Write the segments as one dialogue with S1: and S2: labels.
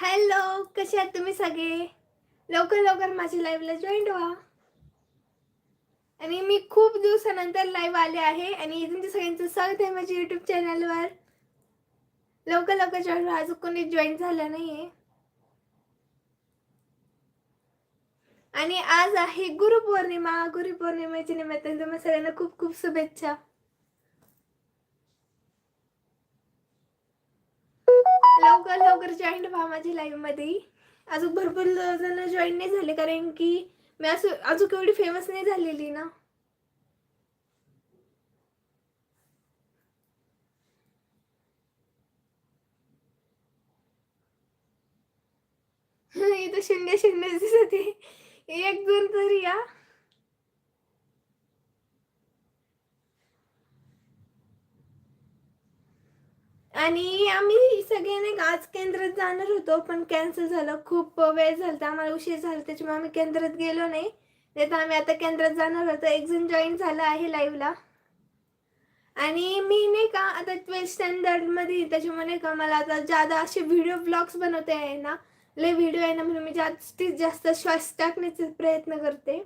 S1: Hello कसे आहात तुम्ही सगळे? लवकर लवकर माझ्या लाईव्हला जॉईन व्हा. आणि मी खूप दिवसानंतर लाईव्ह आले आहे आणि तुमच्या सगळ्यांचं स्वागत आहे माझ्या यूट्यूब चॅनलवर लवकर लवकर जॉईन व्हा अजून कोणी जॉईन झालं नाही आहे आणि आज आहे गुरुपौर्णिमा. गुरुपौर्णिमेच्या निमित्ताने तुम्हाला सगळ्यांना खूप खूप शुभेच्छा. लवकर लवकर जॉईन व्हा माझ्या लाईव्ह अजून भरपूर जण जॉईन नाही झाले कारण की मी असं अजून एवढी फेमस नाही झालेली ना. इथं शून्य शून्य दिसत आहे. एक दोन तरी या आणि आम्ही सगळे नाही का आज केंद्रात जाणार होतो पण कॅन्सल झालं. खूप वेळ झाला होता, आम्हाला उशीर झाला त्याच्यामुळे आम्ही केंद्रात गेलो नाही. नाही तर आम्ही आता केंद्रात जाणार होतो. एक जण जॉईन झाला आहे लाईव्हला आणि मी नाही का आता ट्वेल्थ स्टँडर्डमध्ये त्याच्यामुळे नाही का मला आता जादा असे व्हिडिओ ब्लॉग्स बनवते आहे ना लय व्हिडिओ आहे ना म्हणून मी जास्तीत जास्त श्वास टाकण्याचा प्रयत्न करते.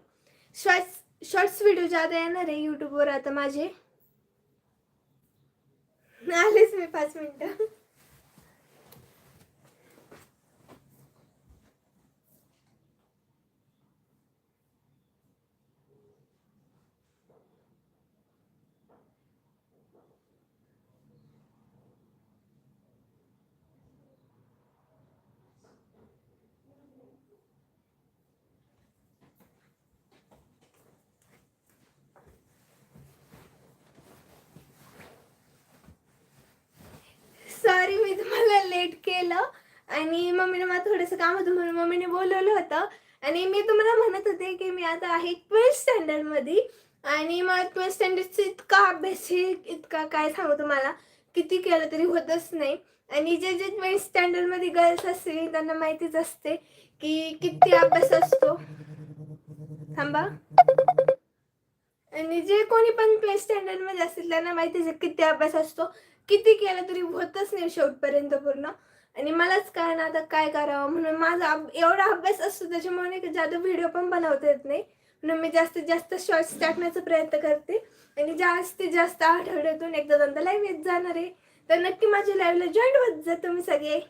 S1: श्वास शॉर्ट्स व्हिडिओ जादा येणार आहे यूट्यूबवर आता माझे. आलेच मी पाच मिनिटं सॉरी मी तुम्हाला लेट केलं. आणि मम्मीने मला थोडंसं काम होतं म्हणून मम्मीने बोलवलं होतं. आणि मी तुम्हाला म्हणत होते की मी आता आहे ट्वेल्थ स्टँडर्डमध्ये आणि मला ट्वेल्थ स्टँडर्डचा इतका अभ्यास आहे इतका काय सांगू तुम्हाला. किती केलं तरी होतच नाही. आणि जे जे ट्वेल्थ स्टँडर्डमध्ये गर्ल्स असतील त्यांना माहितीच असते की किती अभ्यास असतो. थांबा. आणि जे कोणी पण ट्वेल्थ स्टँडर्डमध्ये असतील त्यांना माहितीच किती अभ्यास असतो. किती केलं तरी होतच नाही शेवटपर्यंत पूर्ण. आणि मलाच काय ना आता काय करावं? म्हणून माझा एवढा अभ्यास असतो त्याच्यामुळे नाही जादा व्हिडिओ पण बनवता येत नाही. म्हणून मी जास्तीत जास्त शॉर्ट्स टाकण्याचा प्रयत्न करते. आणि जास्तीत जास्त आठवड्यातून एकदा दोनदा लाईव्ह येत जाणार आहे. तर नक्की माझ्या लाईव्हला जॉईन होत जा तुम्ही सगळे.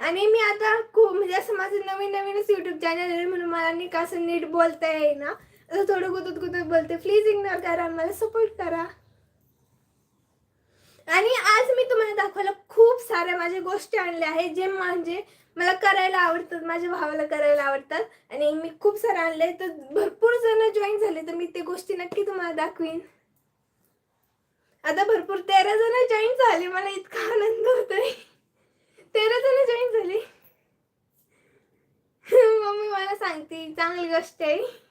S1: आणि मी आता खूप म्हणजे असं माझं नवीन नवीनच युट्यूब चॅनल आहे म्हणून मला नाही का असं नीट बोलता येईना. असं थोडं गुतत गुतत बोलते. प्लीज इग्नोर करा मला सपोर्ट करा. आणि आज मी तुम्हाला दाखवायला खूप साऱ्या माझ्या गोष्टी आणल्या आहेत जे म्हणजे मला करायला आवडतात माझ्या भावाला करायला आवडतात. आणि मी खूप सारे आणले तर भरपूर जण जॉईन झाले तर मी ते गोष्टी नक्की तुम्हाला दाखवीन. आता भरपूर तेरा जण जॉईन झाले मला इतका आनंद होतोय. तेरा जण जॉईन झाले. मम्मी मला सांगते चांगली गोष्ट आहे.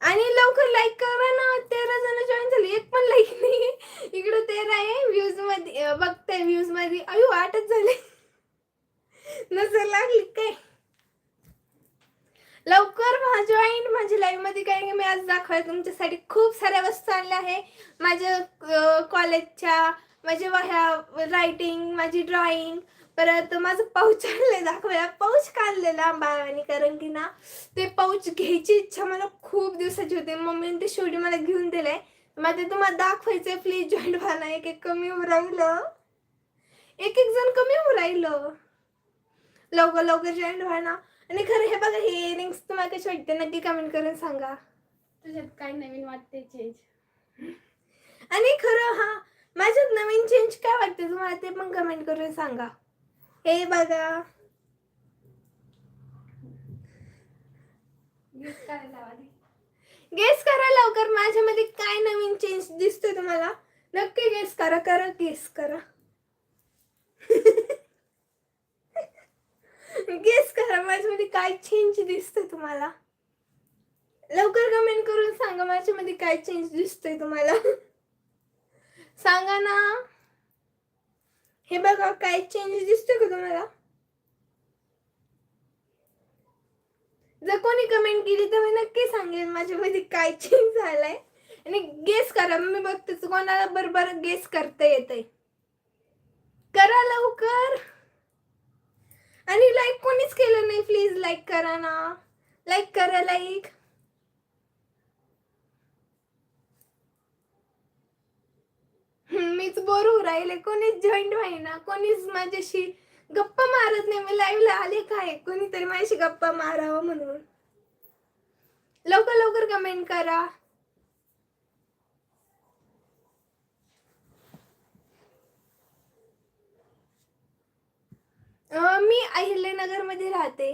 S1: आणि लवकर लाईक करा ना. तेरा जण जॉईन झाली. एक पण लाईक नाही इकडं तेरा आहे. व्ह्यूजमध्ये अं, बघताय व्ह्यूजमध्ये अयो आठच झाले. नजर लागली काय? लवकर व्हा जॉईन माझ्या लाईव्हमध्ये कारण की मी आज दाखवाय तुमच्यासाठी. खूप साऱ्या वस्तू आणल्या आहे. माझ्या कॉलेजच्या माझ्या वह्या रायटिंग माझी ड्रॉइंग परत माझं पाऊच आणलंय दाखवायला पाऊच काढलेला अंबानी कारण की ना ते पाऊच घ्यायची इच्छा मला खूप दिवसाची होती. मम्मीने ते शेवटी मला घेऊन दिलंय. मला ते तुम्हाला दाखवायचंय प्लीज जॉईन व्हा ना. एक एक कमी होऊ राहिलं. एक एक जण कमी होऊ राहिलं. लवकर लवकर जॉईन व्हा ना. आणि खरं हे बघा हे इयरिंग्स तुम्हाला कशी वाटते? नक्की कमेंट करून सांगा.
S2: तुझ्यात काय नवीन वाटते चेंज
S1: आणि खरं हा माझ्यात नवीन चेंज काय वाटते तुम्हाला ते पण कमेंट करून सांगा. हे बघा. गेस करा लवकर. माझ्यामध्ये काय नवीन चेंज दिसतोय तुम्हाला? नक्की गेस करा. करा गेस करा. गेस करा. माझ्यामध्ये काय चेंज दिसतोय तुम्हाला? लवकर कमेंट करून सांगा माझ्यामध्ये काय चेंज दिसतोय तुम्हाला. सांगा ना. हे बघा काय चेंज दिसतोय का तुम्हाला? जर कोणी कमेंट केली तर मी नक्की सांगेल माझ्यामध्ये काय चेंज झालाय. आणि गेस करा मी बघते कोणाला बरोबर गेस करता येते करा लवकर. आणि लाईक कोणीच केलं नाही प्लीज लाईक करा ना. लाईक करा लाईक मीच बोर होऊ राहिले. कोणीच जॉईंट व्हायना कोणीच माझ्याशी गप्पा मारत नाही. मी लाईव्हला आले काय? कोणीतरी माझ्याशी गप्पा मारावं म्हणून. लवकर लवकर कमेंट करा. मी अहिल्यानगरमध्ये राहते.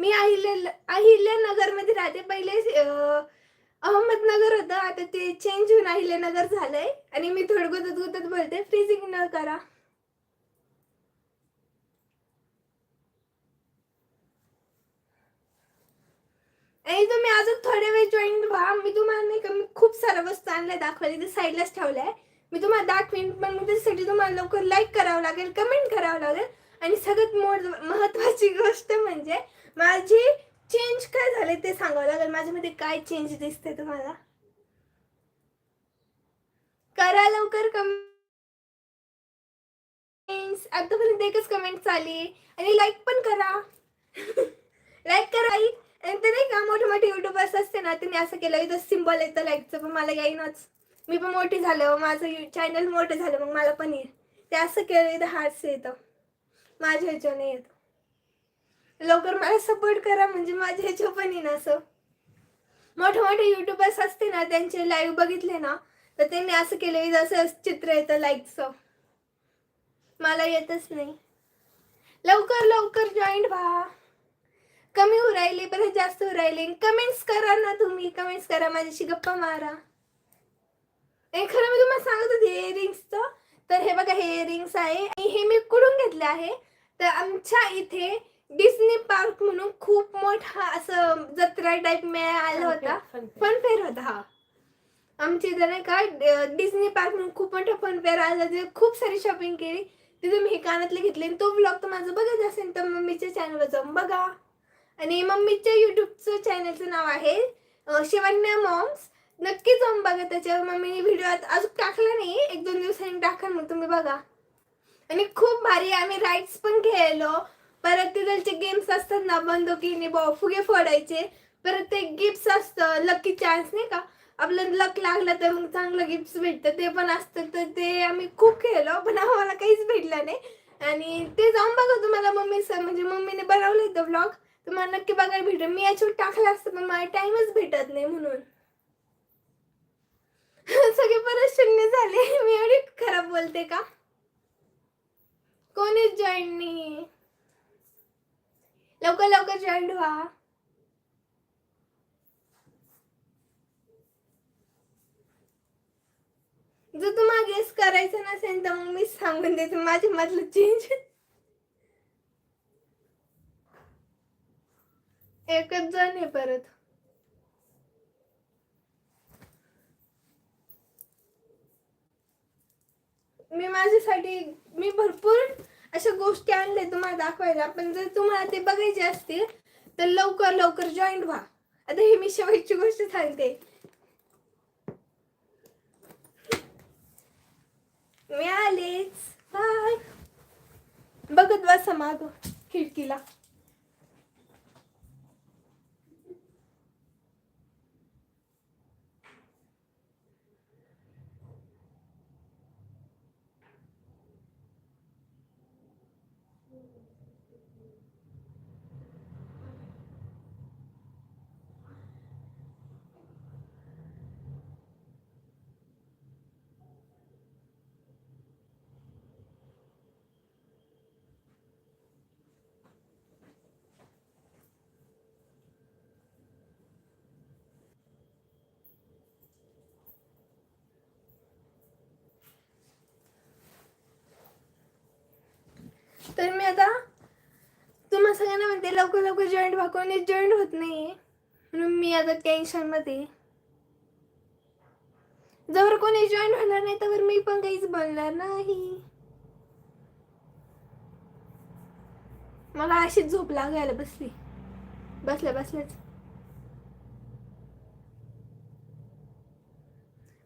S1: मी अहिल्या अहिल्यानगरमध्ये राहते. पहिले अहमदनगर होतं. आता ते चेंज होऊन अहिल्यानगर झालंय. आणि मी थोडं गुतत गुतत बोलते. प्लीज इग्नोर करा. आणि तुम्ही अजून थोड्या वेळ जॉईन व्हा. मी तुम्हाला नाही का मी खूप साऱ्या वस्तू आणल्या दाखवल्या. ते साईडलाच आहे मी तुम्हाला दाखवीन पण मग त्याच्यासाठी तुम्हाला लवकर लाईक करावं लागेल कमेंट करावं लागेल. आणि सगळ्यात मोठ महत्वाची गोष्ट म्हणजे माझी चेंज काय झाले ते सांगावं लागेल. माझ्यामध्ये काय चेंज दिसते तुम्हाला? करा लवकर कमेंट्स आतापर्यंत एकच कमेंट आली आणि लाईक पण करा. लाईक करा. आणि ते नाही का मोठे मोठे युट्यूबर्स असते ना त्यांनी असं केलं. इथं सिम्बॉल येतं लाईकचं पण मला येईनच. मी पण मोठी झालं. माझं चॅनल मोठं झालं. मग मला पण येईल ते असं केलं. इथं हार्ट्स येतं. माझ्या ह्याच्याने येतं. लवकर मला सपोर्ट करा म्हणजे माझ्या ह्याच्या पण येईन असं. मोठे मोठे युट्यूबर्स असते ना त्यांचे लाईव्ह बघितले ना तर त्यांनी असं केलं जसं चित्र येतं लाईकचं मला येतच नाही. लवकर लवकर जॉईंट व्हा. कमी होऊ राहिले परत जास्त होऊ राहिले. कमेंट्स करा ना तुम्ही कमेंट्स करा माझ्याशी गप्पा मारा. ए खरं मी तुम्हाला सांगत होते इयरिंग्सचं तर हे बघा हे इयरिंग्स आहे. आणि हे मी कुठून घेतले आहे? तर आमच्या इथे डिस्नी पार्क म्हणून खूप मोठा असं जत्रा टाईप मेळा आला होता. फन फेअर होता हा. आमच्या इथं नाही का डिस्नी पार्क म्हणून खूप मोठा फन फेअर आला तिथे खूप सारी शॉपिंग केली. तिथे मी हे कानातले घेतले तो ब्लॉग तर माझा बघत असेल. तर मम्मीच्या चॅनलवर जाऊन बघा. आणि मम्मीच्या युट्यूबचं चॅनलचं नाव आहे शिवन्या मॉम्स नक्की जाऊन बघा त्याच्यावर. मम्मीने व्हिडिओ अजून टाकला नाही. एक दोन दिवसांनी टाकाल मग तुम्ही बघा. आणि खूप भारी आम्ही राईड्स पण खेळलो. परत तिथलचे गेम्स असतात ना बंदुकीने बॉ फुगे फोडायचे. परत ते गिफ्ट्स असतं लकी चान्स नाही का? आपलं लक लागलं तर मग चांगलं गिफ्ट्स भेटतं. ते पण असतं. तर ते आम्ही खूप खेळलो पण आम्हाला काहीच भेटलं नाही. आणि ते जाऊन बघा तुम्हाला मम्मी म्हणजे मम्मीने बनवलं होतं ब्लॉग तुम्हाला नक्की बघायला भेटेल. मी याच्यावर टाकलं असतं पण मला टाइमच भेटत नाही म्हणून. सगळे परत शून्य झाले. मी एवढी खराब बोलते का? कोणीच जॉईन नाही. लवकर लवकर जॉईन व्हा जर तुम्हाला गेस करायचं नसेल तर मग मी सांगून देते. माझ्या मधलं चेंज एकच जण आहे परत. मी माझ्यासाठी मी भरपूर अशा गोष्टी आणल्या तुम्हाला दाखवायला. पण जर तुम्हाला ते बघायचे असतील तर लवकर लवकर जॉईन व्हा. आता हे मी शेवटची गोष्ट सांगते. मी आलेच. बाय बघत बसा माग खिडकीला. तर मी आता तुम्हा सगळ्यांना म्हणते लवकर लवकर जॉईंट व्हा. कोणी जॉईंट होत नाही म्हणून मी आता टेन्शनमध्ये जर कोणी जॉईन होणार नाही तर मी पण काहीच बोलणार नाही. मला अशीच झोप लागायला बसली. बसल्या बसल्याच.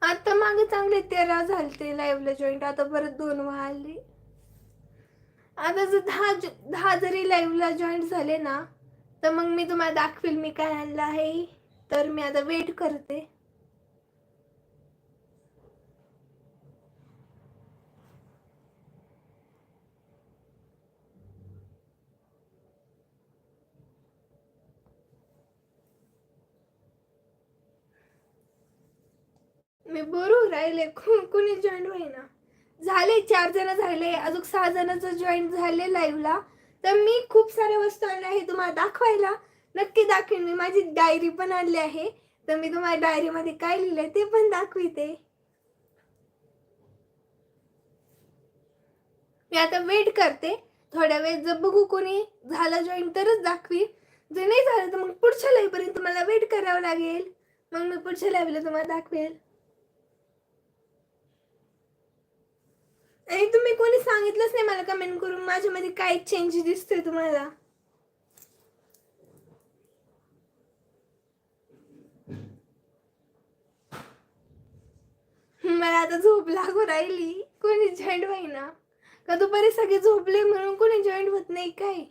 S1: आता मागे चांगले तेरा झालते लाईव्हला जॉईंट आता परत दोन वाढले आता जर दहा दहा जरी लाईव्हला जॉईंट झाले ना तर मग मी तुम्हाला दाखवेल मी काय आणलं आहे. तर मी आता वेट करते. मी बरोबर राहिले. कोणी जॉईन होईना. झाले चार जण झाले अजून सहा जणांचं जॉईन झाले लाईव्हला तर मी खूप साऱ्या वस्तू आणल्या आहे तुम्हाला दाखवायला. नक्की दाखवेन. मी माझी डायरी पण आणली आहे. तर मी तुम्हाला डायरीमध्ये काय लिहिलंय ते पण दाखविते. मी आता वेट करते. थोड्या वेळ जर बघू कोणी झालं जॉईन तरच दाखवी जर नाही झालं तर मग पुढच्या लाईव्हपर्यंत मला वेट करावं लागेल. मग मी पुढच्या लाईव्हला तुम्हाला दाखवेल. आणि तुम्ही कोणी सांगितलंच नाही मला कमेंट करून? माझ्यामध्ये काय चेंज दिसतोय तुम्हाला. मला आता झोप लागू राहिली. कोणी जॉईंट व्हायना का दुपारी सगळे झोपले म्हणून कोणी जॉईंट होत नाही काय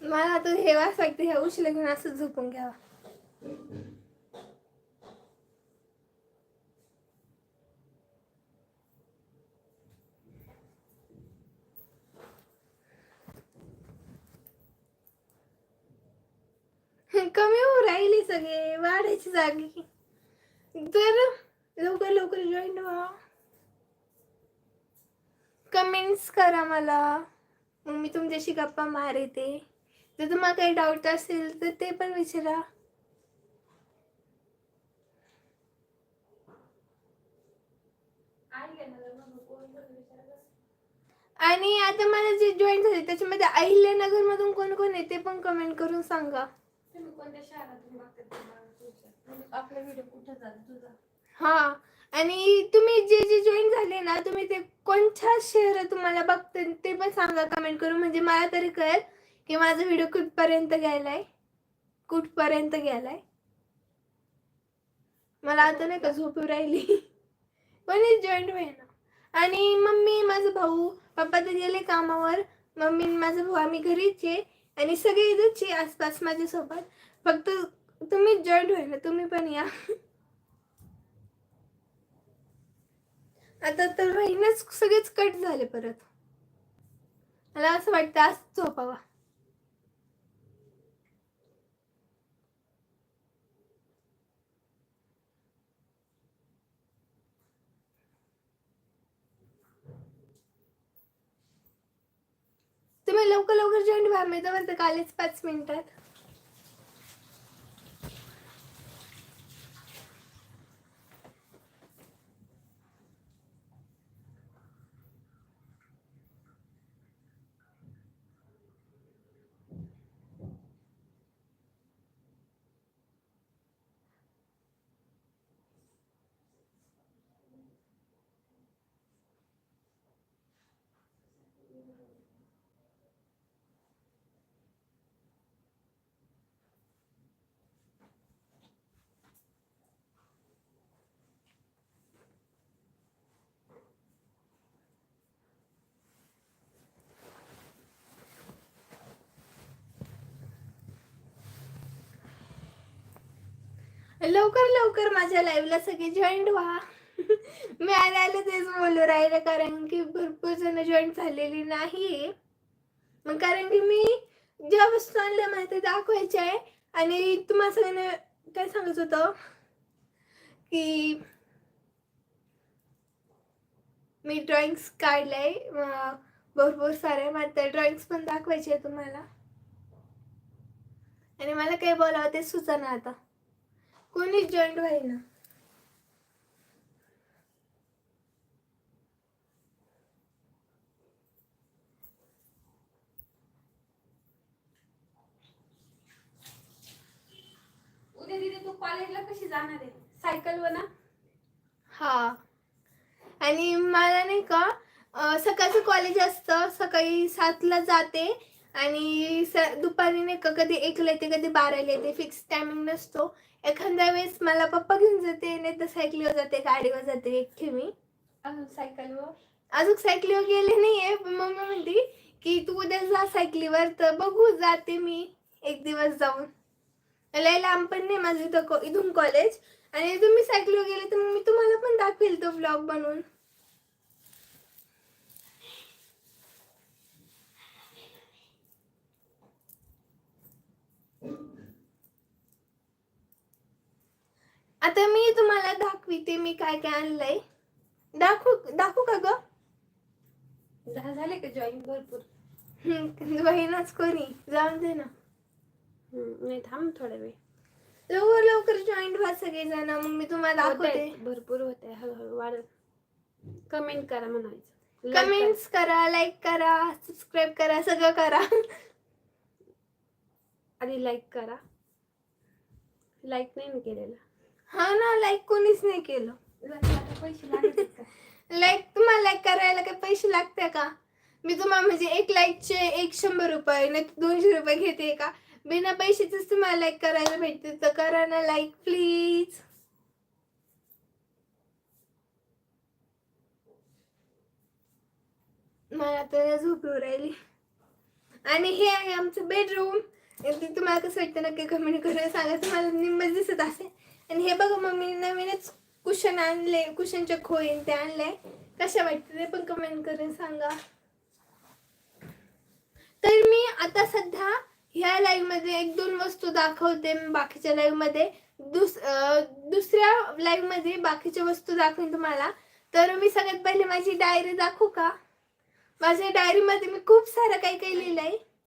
S1: मला आता हे वास लागते ह्या उशीला घेऊन असं झोपून घ्यावा. कमी होऊ राहिली सगळे वाढायची जागी. तर लवकर लवकर जॉईन व्हा. कमेंट्स करा मला. मग मी तुमच्याशी गप्पा मारते. जर तुम्हाला काही डाऊट असेल तर ते पण विचारा. आणि आता मला जे जॉईन झाले त्याच्यामध्ये अहिल्यानगर मधून कोण कोण आहे ते पण कमेंट करून सांगा.
S2: तुझा?
S1: हा आणि तुम्ही जे जे जॉईन झाले ना तुम्ही ते कोणत्या शहर तुम्हाला बघते ते पण सांगा कमेंट करून. म्हणजे मला तरी कळेल. की माझा व्हिडिओ कुठपर्यंत गेलाय? कुठपर्यंत गेलाय? मला आता नाही का झोपू राहिली. पण जॉईंट ना. आणि मम्मी माझा भाऊ पप्पा तर गेले कामावर. मम्मी माझा भाऊ आम्ही घरीच आहे. आणि सगळे इथंच आहे आसपास माझ्यासोबत. फक्त तुम्ही जॉईंट ना तुम्ही पण या. आता तर राहीनच सगळेच कट झाले परत. मला असं वाटतं आज झोपावा. तुम्ही लवकर लवकर जॉईन व्हा मी तर म्हणते कालच पाच मिनिटात. लवकर लवकर माझ्या लाईव्हला सगळे जॉईंट व्हा. मी आल्याला तेच बोलू राहिले कारण की भरपूर जण जॉईंट झालेली नाही. मग कारण की मी ज्या वस्तू आणल्या मला ते दाखवायचे आहे. आणि तुम्हाला सगळ्यांना काय सांगत होतं? की मी ड्रॉइंग्स काढलंय. भरपूर सारे मला त्या ड्रॉइंग्स पण दाखवायचे आहे तुम्हाला. आणि मला काय बोलावं ते सुचना आता. कोणीच जॉईंट व्हायना.
S2: उद्या तू कॉलेजला कशी जाणार आहे? सायकल वर ना?
S1: हा. आणि मला नाही का सकाळचं कॉलेज असतं सकाळी सातला जाते आणि स दुपारी नाही का कधी एकला येते कधी बाराला येते फिक्स टायमिंग नसतो. एखाद्या वेळेस मला पप्पा घेऊन जाते नाही तर सायकलीवर जाते गाडीवर जाते एकटी मी
S2: अजून सायकलवर?
S1: अजून सायकलीवर गेले नाहीये पण मम्मी म्हणते की तू उद्या जा सायकलीवर तर बघू जाते मी एक दिवस जाऊन. लय लांब पण नाही माझं इथं को- इथून कॉलेज आणि तुम्ही सायकलीवर गेले तर मी तुम्हाला पण दाखवेल तो ब्लॉग बनवून. आता मी तुम्हाला दाखविते मी काय काय आणलंय. दाखवू दाखवू का ग?
S2: झाले का जॉईन भरपूर.
S1: बहीणच कोणी? जाऊन दे ना.
S2: हम्म, नाही थांब थोडा वेळ.
S1: लवकर लवकर जॉईंट व्हा सगळेजण मग मी तुम्हाला दाखवते.
S2: भरपूर होत आहे हळूहळू वाढत. कमेंट करा म्हणायचं.
S1: कमेंट्स करा. लाईक करा सबस्क्राईब करा सगळं करा.
S2: आधी लाईक करा. लाईक नाही ना केलेला.
S1: हा ना लाईक कोणीच नाही केलं.
S2: पैसे
S1: लाईक तुम्हाला लाईक करायला काही पैसे लागते का? मी तुम्हाला म्हणजे एक लाईकचे एक शंभर रुपये नाही दोनशे रुपये घेते का? बिना पैशाचेच तुम्हाला लाईक करायला भेटते. तर करा ना लाईक प्लीज मला तर झोप येऊ राहिली. आणि हे आहे आमचं बेडरूम ते तुम्हाला कसं वाटतं नक्की कमेंट करून सांगा. तुम्हाला निम्मच दिसत असेल. आणि हे बघा मम्मी नवीनच कुशन आणले कुशनच्या खोईन ते आणले कशा वाटते ते पण कमेंट करून सांगा. तर मी आता सध्या ह्या लाईव्हमध्ये एक दोन वस्तू दाखवते बाकीच्या लाईव्हमध्ये. दुस दुसऱ्या लाईव्हमध्ये बाकीच्या वस्तू दाखवेन तुम्हाला. तर मी सगळ्यात पहिले माझी डायरी दाखवू का? माझ्या डायरीमध्ये मी खूप सारं काही काही लिहिलं आहे